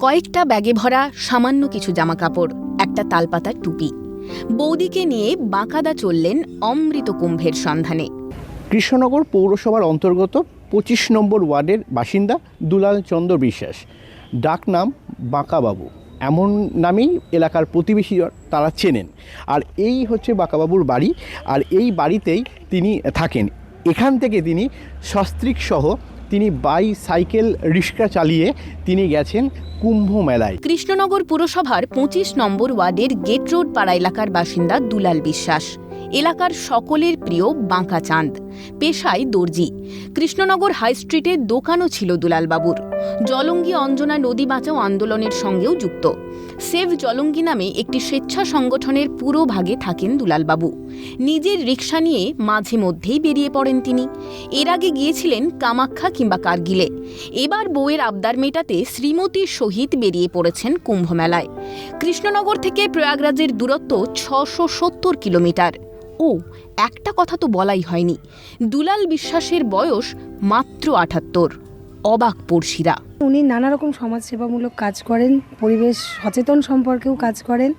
কয়েকটা ব্যাগে ভরা সামান্য কিছু জামাকাপড়, একটা তালপাতার টুপি। বৌদিকে নিয়ে বাঁকাদা চললেন অমৃত কুম্ভের সন্ধানে। কৃষ্ণনগর পৌরসভার অন্তর্গত পঁচিশ নম্বর ওয়ার্ডের বাসিন্দা দুলাল চন্দ্র বিশ্বাস। ডাকনাম বাঁকাবাবু। এমন নামেই এলাকার প্রতিবেশী তারা চেনেন। আর এই হচ্ছে বাঁকাবাবুর বাড়ি। আর এই বাড়িতেই তিনি থাকেন। এখান থেকে তিনি সস্ত্রিক সহ তিনি বাই সাইকেল রিক্সা চালিয়ে তিনি গেছেন কুম্ভ মেলায়। কৃষ্ণনগর পুরসভার পঁচিশ নম্বর ওয়ার্ডের গেট রোড পাড়া এলাকার বাসিন্দা দুলাল বিশ্বাস। এলাকার সকলের প্রিয় বাঁকা চাঁদ। পেশায় দর্জি। কৃষ্ণনগর হাই স্ট্রিটে দোকানও ছিল দুলালবাবুর। জলঙ্গি অঞ্জনা নদী বাঁচাও আন্দোলনের সঙ্গেও যুক্ত। সেভ জলঙ্গি নামে একটি স্বেচ্ছা সংগঠনের পুরো ভাগে থাকেন দুলালবাবু। নিজের রিক্সা নিয়ে মাঝে মধ্যেই বেরিয়ে পড়েন তিনি। এর আগে গিয়েছিলেন কামাখ্যা কিংবা কার্গিলে। এবার বউয়ের আবদার মেটাতে শ্রীমতীর সহিত বেরিয়ে পড়েছেন কুম্ভমেলায়। কৃষ্ণনগর থেকে প্রয়াগরাজের দূরত্ব ছশো সত্তর কিলোমিটার। ও, একটা কথা তো বলাই হয়নি। দুলাল বিশ্বাসের বয়স মাত্র আটাত্তর। অবাক পড়শিরা। উনি নানা রকম সমাজসেবামূলক কাজ করেন, পরিবেশ সচেতন সম্পর্কেও কাজ করেন।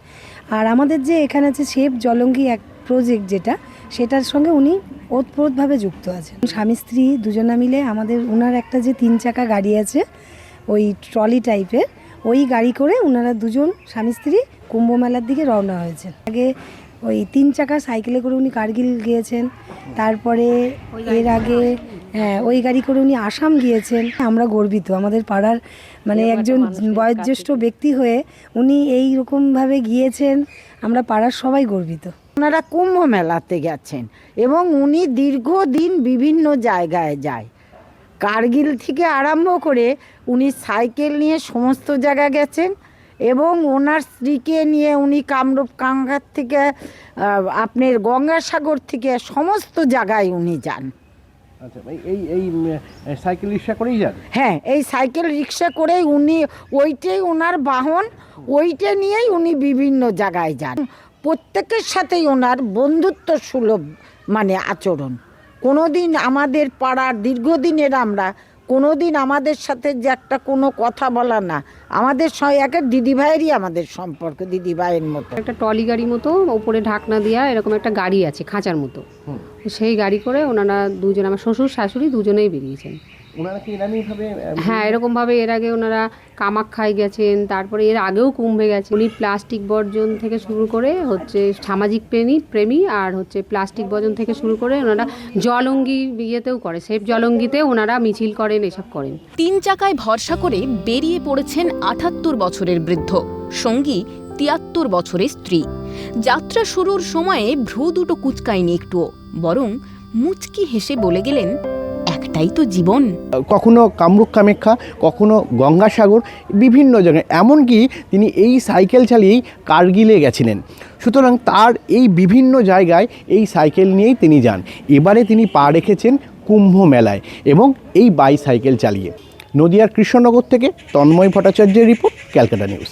আর আমাদের যে এখানে আছে সেফ জলঙ্গি এক প্রজেক্ট যেটা, সেটার সঙ্গে উনি ওতপ্রোতভাবে যুক্ত আছেন। স্বামী, স্ত্রী দুজনা মিলে আমাদের ওনার একটা যে তিন চাকা গাড়ি আছে, ওই ট্রলি টাইপের ওই গাড়ি করে ওনারা দুজন স্বামী, স্ত্রী কুম্ভ মেলার দিকে রওনা হয়েছেন। আগে ওই তিন চাকা সাইকেলে করে উনি কার্গিল গিয়েছেন। তারপরে এর আগে হ্যাঁ ওই গাড়ি করে উনি আসাম গিয়েছেন। আমরা গর্বিত। আমাদের পাড়ার মানে একজন বয়োজ্যেষ্ঠ ব্যক্তি হয়ে উনি এই রকমভাবে গিয়েছেন। আমরা পাড়ার সবাই গর্বিত। ওনারা কুম্ভ মেলাতে গেছেন এবং উনি দীর্ঘদিন বিভিন্ন জায়গায় যায়। কার্গিল থেকে আরম্ভ করে উনি সাইকেল নিয়ে সমস্ত জায়গা গেছেন। এবং ওনার স্ত্রীকে নিয়ে উনি কামরূপ কাঙ্গার থেকে আপনার গঙ্গাসাগর থেকে সমস্ত জায়গায় উনি যান। আচ্ছা এই এই সাইকেল রিক্সা করেই যান? হ্যাঁ এই সাইকেল রিক্সা করেই উনি ওইটাই ওনার বাহন ওইটা নিয়েই উনি বিভিন্ন জায়গায় যান। প্রত্যেকের সাথেই ওনার বন্ধুত্ব সুলভ মানে আচরণ। কোনোদিন আমাদের পাড়ার দীর্ঘদিনের আমরা কোনোদিন আমাদের সাথে যে একটা কোনো কথা বলা না। আমাদের একটা একের দিদিভাইয়েরই আমাদের সম্পর্ক দিদিভাইয়ের মতো। একটা টলি গাড়ি মতো ওপরে ঢাকনা দেওয়া এরকম একটা গাড়ি আছে খাঁচার মতো। সেই গাড়ি করে ওনারা দুজন আমার শ্বশুর শাশুড়ি দুজনেই বেরিয়েছেন। ওনারা কি এরকমইভাবে হ্যাঁ এরকমভাবে এর আগে ওনারা কামাখ্যায় গেছেন তারপরে এর আগেও কুম্ভে গেছেন। উনি প্লাস্টিক বর্জন থেকে শুরু করে হচ্ছে সামাজিক প্রেমী প্রেমী আর হচ্ছে প্লাস্টিক বর্জন থেকে শুরু করে ওনারা জলঙ্গি ইয়েতেও করে সেফ জলঙ্গিতে ওনারা মিছিল করেন এসব করেন। তিন চাকায় ভরসা করে বেরিয়ে পড়েছেন আটাত্তর বছরের বৃদ্ধ সঙ্গী তিয়াত্তর বছরের স্ত্রী। যাত্রা শুরুর সময়ে ভ্রু দুটো কুচকায়নি একটুও বরং মুচকি হেসে বলে গেলেন একটাই তো জীবন। কখনো কামরূপ কামেখ্যা, কখনো গঙ্গাসাগর, বিভিন্ন জায়গায়। এমনকি তিনি এই সাইকেল চালিয়েই কার্গিলে গেছিলেন। সুতরাং তার এই বিভিন্ন জায়গায় এই সাইকেল নিয়েই তিনি যান। এবারে তিনি পা রেখেছেন কুম্ভ মেলায় এবং এই বাই সাইকেল চালিয়ে। নদিয়ার কৃষ্ণনগর থেকে তন্ময় ভট্টাচার্যের রিপোর্ট, ক্যালকাটা নিউজ।